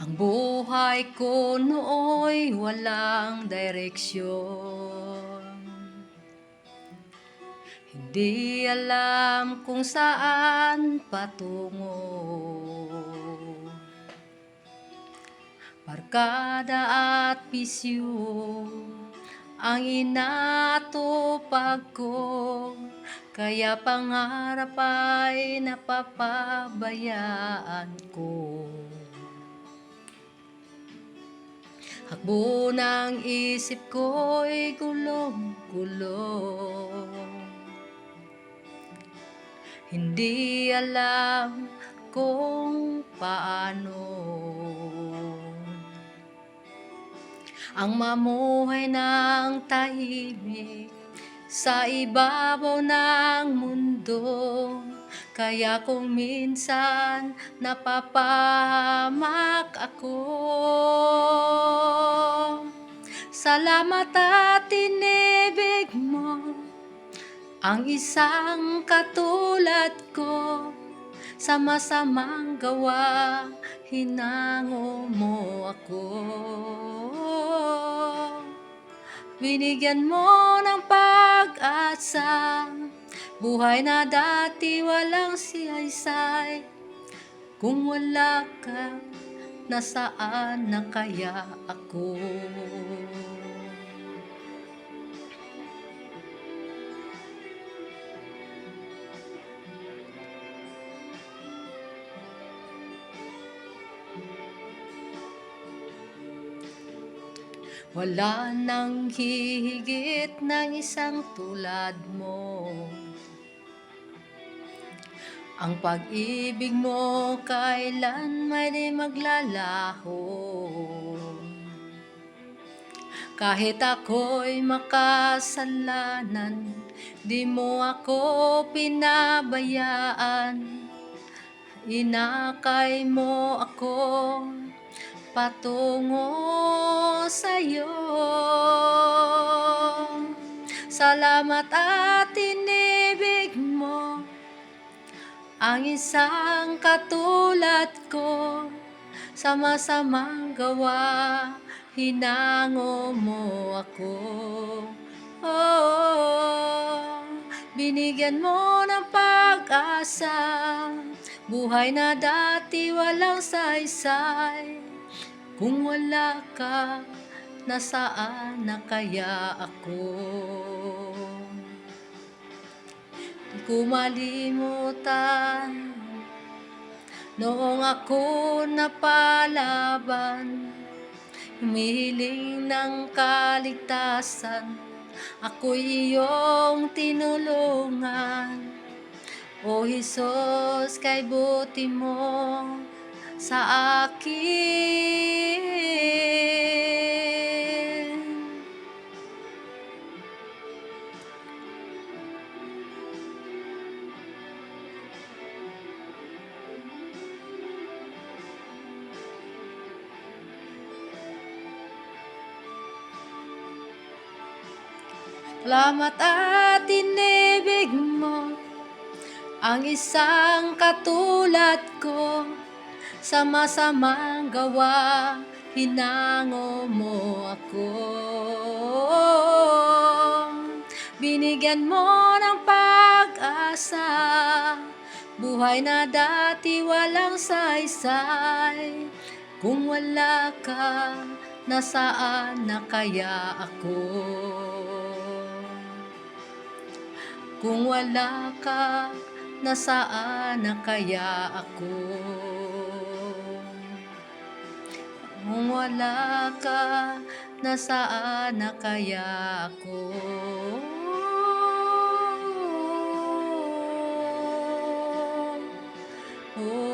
Ang buhay ko nooy walang direksyon. Hindi alam kung saan patungo. Barkada at bisyo ang inatupag ko. Kaya pangarap ay napapabayaan ko Hakbo ng isip ko'y gulong-gulong. Hindi alam kung paano. Ang mamuhay ng tahimik Sa ibabaw ng mundo. Kaya kung minsan napapahamak ako Ang isang katulad ko Sa masamang gawa Hinango mo ako Binigyan mo ng pag-asa Buhay na dati walang siyaysay Kung wala ka, nasaan na kaya ako? Wala nang hihigit ng isang tulad mo. Ang pag-ibig mo kailan may di maglalaho? Kahit ako'y makasalanan Di mo ako pinabayaan. Inakay mo ako patungo sa'yo. Salamat at inibig mo Ang isang katulad ko. Sa masamang gawa Hinango mo ako. Oh, Binigyan mo ng pag-asa. Buhay na dati walang saysay Kung wala ka, nasaan na kaya ako? Di ko malimutan Noong ako napalaban Humihiling ng kaligtasan Ako'y iyong tinulungan O Jesus, kay buti mo sa akin Salamat at inibig mo Ang isang katulad ko. Sa masamang gawa Hinango mo ako. Binigyan mo ng pag-asa Buhay na dati walang saysay. Kung wala ka, nasaan na kaya ako? Kung wala ka, nasaan na kaya ako? Kung wala ka, nasaan na kaya ako? Oh.